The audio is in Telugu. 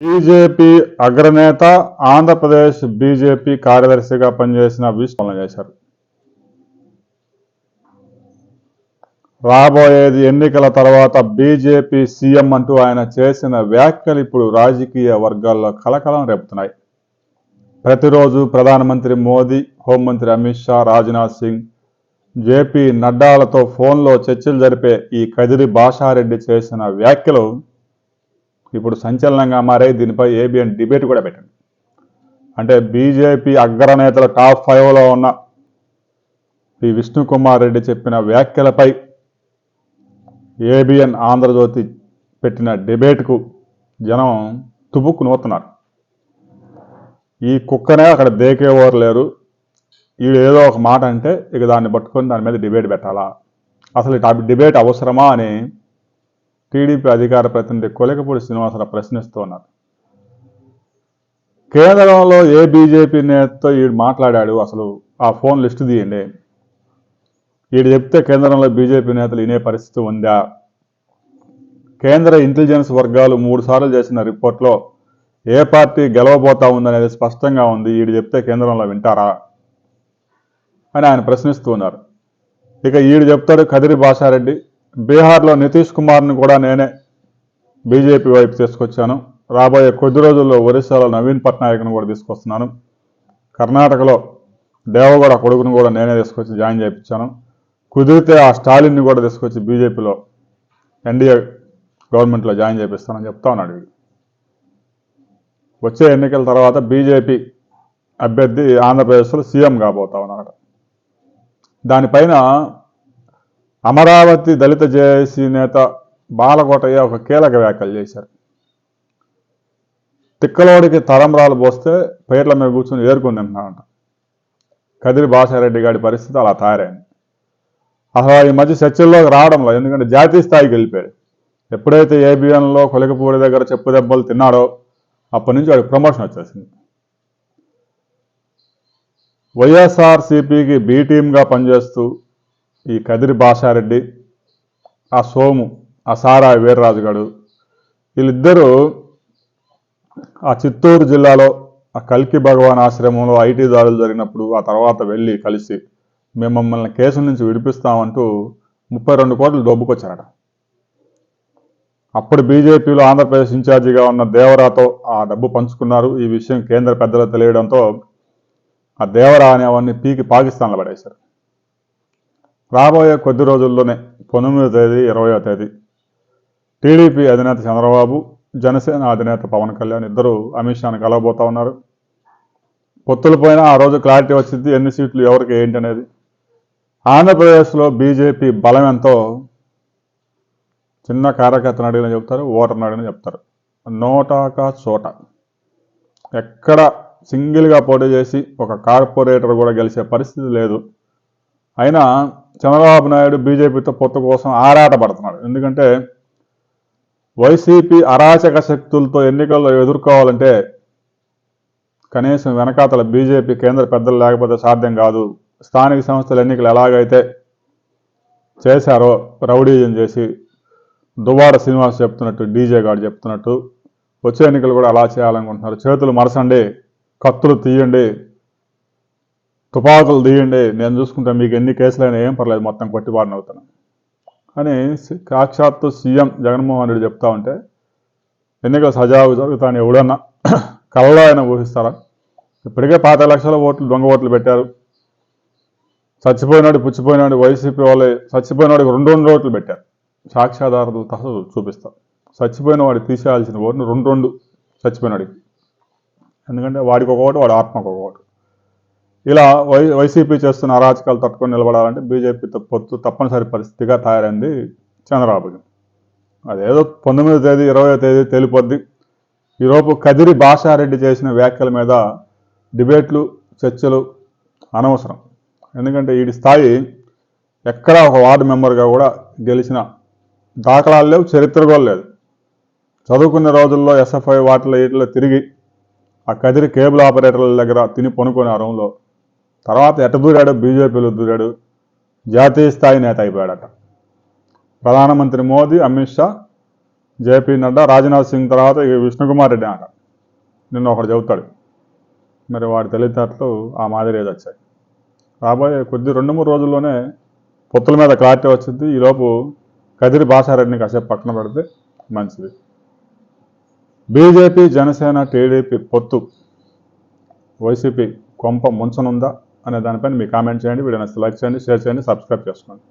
బీజేపీ అగ్రనేత ఆంధ్రప్రదేశ్ బీజేపీ కార్యదర్శిగా పనిచేసిన విష్ణు చేశారు. రాబోయేది ఎన్నికల తర్వాత బీజేపీ సీఎం అంటూ ఆయన చేసిన వ్యాఖ్యలు ఇప్పుడు రాజకీయ వర్గాల్లో కలకలం రేపుతున్నాయి. ప్రతిరోజు ప్రధానమంత్రి మోదీ హోంమంత్రి అమిత్ షా రాజ్నాథ్ సింగ్ జేపీ నడ్డాలతో ఫోన్లో చర్చలు జరిపే ఈ కదిరి భాషారెడ్డి చేసిన వ్యాఖ్యలు ఇప్పుడు సంచలనంగా మారే దీనిపై ఏబిఎన్ డిబేట్ కూడా పెట్టండి. అంటే బీజేపీ అగ్రనేతల టాప్ ఫైవ్లో ఉన్న ఈ విష్ణుకుమార్ రెడ్డి చెప్పిన వ్యాఖ్యలపై ఏబిఎన్ ఆంధ్రజ్యోతి పెట్టిన డిబేట్కు జనం తుబుక్కు నూతున్నారు ఈ కుక్కనే అక్కడ దేకేవారు లేరు. వీడు ఏదో ఒక మాట అంటే ఇక దాన్ని పట్టుకొని దాని మీద డిబేట్ పెట్టాలా? అసలు డిబేట్ అవసరమా అని టీడీపీ అధికార ప్రతినిధి కొలికపూడి శ్రీనివాసరావు ప్రశ్నిస్తూ ఉన్నారు. కేంద్రంలో ఏ బీజేపీ నేతతో ఈడు మాట్లాడాడు? అసలు ఆ ఫోన్ లిస్టు తీయండి. ఈడు చెప్తే కేంద్రంలో బీజేపీ నేతలు వినే పరిస్థితి ఉందా? కేంద్ర ఇంటెలిజెన్స్ వర్గాలు మూడు సార్లు చేసిన రిపోర్ట్లో ఏ పార్టీ గెలవబోతా ఉందనేది స్పష్టంగా ఉంది. ఈడు చెప్తే కేంద్రంలో వింటారా? అని ఆయన ప్రశ్నిస్తూ ఉన్నారు. ఇక ఈడు చెప్తాడు కదిరి భాషారెడ్డి. బీహార్లో నితీష్ కుమార్ని కూడా నేనే బీజేపీ వైపు తీసుకొచ్చాను. రాబోయే కొద్ది రోజుల్లో ఒరిస్సాలో నవీన్ పట్నాయక్ను కూడా తీసుకొస్తున్నాను. కర్ణాటకలో దేవగౌడ కొడుకును కూడా నేనే తీసుకొచ్చి జాయిన్ చేయించాను. కుదిరితే ఆ స్టాలిన్ని కూడా తీసుకొచ్చి బీజేపీలో ఎన్డీఏ గవర్నమెంట్లో జాయిన్ చేపిస్తానని చెప్తా ఉన్నాడు వచ్చే ఎన్నికల తర్వాత బీజేపీ అభ్యర్థి ఆంధ్రప్రదేశ్లో సీఎం కాబోతా ఉన్నాడు దానిపైన అమరావతి దళిత జేఏసీ నేత బాలకోటయ్య ఒక కీలక వ్యాఖ్యలు చేశారు. తిక్కలోడికి తరంరాలు పోస్తే పేర్ల మీద కూర్చొని ఏరుకుని తింటున్నాడంట కదిరి భాషారెడ్డి గారి పరిస్థితి అలా తయారైంది. అసలు ఈ మధ్య చర్చల్లోకి రావడంలో ఎందుకంటే జాతీయ స్థాయికి వెళ్ళిపోయాడు ఎప్పుడైతే ఏబిఎన్లో కొలికపూడి దగ్గర చెప్పు దెబ్బలు తిన్నాడో అప్పటి నుంచి వాడికి ప్రమోషన్ వచ్చేసింది. వైఎస్ఆర్సీపీకి బి టీమ్గా పనిచేస్తూ ఈ కదిరి భాషారెడ్డి ఆ సోము ఆ సారా వీర్రాజు గడు వీళ్ళిద్దరూ ఆ చిత్తూరు జిల్లాలో ఆ కల్కి భగవాన్ ఆశ్రమంలో ఐటీ దాడులు జరిగినప్పుడు ఆ తర్వాత వెళ్ళి కలిసి మేము మమ్మల్ని కేసుల నుంచి విడిపిస్తామంటూ ముప్పై రెండు కోట్లు దొబ్బుకొచ్చారట అప్పుడు బీజేపీలో ఆంధ్రప్రదేశ్ ఇన్ఛార్జిగా ఉన్న దేవరాతో ఆ డబ్బు పంచుకున్నారు. ఈ విషయం కేంద్ర పెద్దలు తెలియడంతో ఆ దేవరా అనేవన్నీ పీకి పాకిస్తాన్లో పడేశారు. రాబోయే కొద్ది రోజుల్లోనే పంతొమ్మిదో తేదీ ఇరవయో తేదీ. టీడీపీ అధినేత చంద్రబాబు జనసేన అధినేత పవన్ కళ్యాణ్ ఇద్దరు అమిత్ షాను కలవబోతా ఉన్నారు. పొత్తుల ఆ రోజు క్లారిటీ వచ్చింది ఎన్ని సీట్లు ఎవరికి ఏంటి అనేది ఆంధ్రప్రదేశ్లో బీజేపీ బలం ఎంతో? చిన్న కార్యకర్తను అడిగిన చెప్తారు ఓటర్ని అడిగిన చెప్తారు. నోటాక చోట. ఎక్కడ సింగిల్గా పోటీ చేసి ఒక కార్పొరేటర్ కూడా గెలిచే పరిస్థితి లేదు. అయినా చంద్రబాబు నాయుడు బీజేపీతో పొత్తు కోసం ఆరాట పడుతున్నాడు ఎందుకంటే వైసీపీ అరాచక శక్తులతో ఎన్నికల్లో ఎదుర్కోవాలంటే కనీసం వెనకాతల బీజేపీ కేంద్ర పెద్దలు లేకపోతే సాధ్యం కాదు. స్థానిక సంస్థల ఎన్నికలు ఎలాగైతే చేశారో రౌడీజం చేసి దువ్వాడ శ్రీనివాస్ చెప్తున్నట్టు డీజే గారు చెప్తున్నట్టు వచ్చే ఎన్నికలు కూడా అలా చేయాలనుకుంటున్నారు. చేతులు మరసండి కత్తులు తీయండి తుపాకులు తీయండి. నేను చూసుకుంటే మీకు ఎన్ని కేసులైనా ఏం పర్లేదు మొత్తం కొట్టిబారిన అవుతాను అని సి- సాక్షాత్తు సీఎం జగన్మోహన్ రెడ్డి చెప్తా ఉంటే ఎన్నికలు సజావు జరుగుతాను ఎవడన్నా కళ్ళలో ఆయన ఊహిస్తారా? ఇప్పటికే పాత లక్షల ఓట్లు దొంగ ఓట్లు పెట్టారు. చచ్చిపోయినాడు పుచ్చిపోయినాడు వైసీపీ వాళ్ళే చచ్చిపోయినాడికి రెండు రెండు ఓట్లు పెట్టారు. సాక్ష్యాధారాలతో తసలు చూపిస్తారు చచ్చిపోయిన వాడికి తీసేయాల్సిన ఓటును రెండు రెండు చచ్చిపోయినాడికి. ఎందుకంటే వాడికి ఒక ఓటు వాడి ఆత్మకు ఒక ఓటు. ఇలా వై వైసీపీ చేస్తున్న అరాచకాలు తట్టుకొని నిలబడాలంటే బీజేపీతో పొత్తు తప్పనిసరి పరిస్థితిగా తయారైంది చంద్రబాబుకి అదేదో పంతొమ్మిదో తేదీ ఇరవయో తేదీ తేలిపోద్ది. ఈరోపు కదిరి భాషారెడ్డి చేసిన వ్యాఖ్యల మీద డిబేట్లు చర్చలు అనవసరం. ఎందుకంటే వీడి స్థాయి ఎక్కడా ఒక వార్డు మెంబర్గా కూడా గెలిచిన దాఖలాలు లేవు చరిత్ర కూడా లేదు. చదువుకునే రోజుల్లో ఎస్ఎఫ్ఐ వాటిలో వీటిలో తిరిగి ఆ కదిరి కేబుల్ ఆపరేటర్ల దగ్గర తిని పనుకొని ఆ రూమ్లో తర్వాత ఎటదూరాడు బీజేపీలో దూరాడు. జాతీయ స్థాయి నేత అయిపోయాడట. ప్రధానమంత్రి మోదీ అమిత్ షా జేపీ నడ్డా రాజ్నాథ్ సింగ్ తర్వాత ఇక విష్ణుకుమార్ రెడ్డి అంట. నిన్న ఒకడు చెబుతాడు. మరి వాడి తెలివితేటలు ఆ మాదిరి ఏది వచ్చాయి. రాబోయే కొద్ది రెండు మూడు రోజుల్లోనే పొత్తుల మీద క్లారిటీ వచ్చింది. ఈలోపు కదిరి భాషారెడ్డిని కాసేపు పక్కన పెడితే మంచిది. బీజేపీ జనసేన టీడీపీ పొత్తు. వైసీపీ కొంప ముంచనుందా? అనే దానిపైన మీ కామెంట్ చేయండి వీడియో లైక్ చేయండి షేర్ చేయండి సబ్స్క్రైబ్ చేసుకోండి.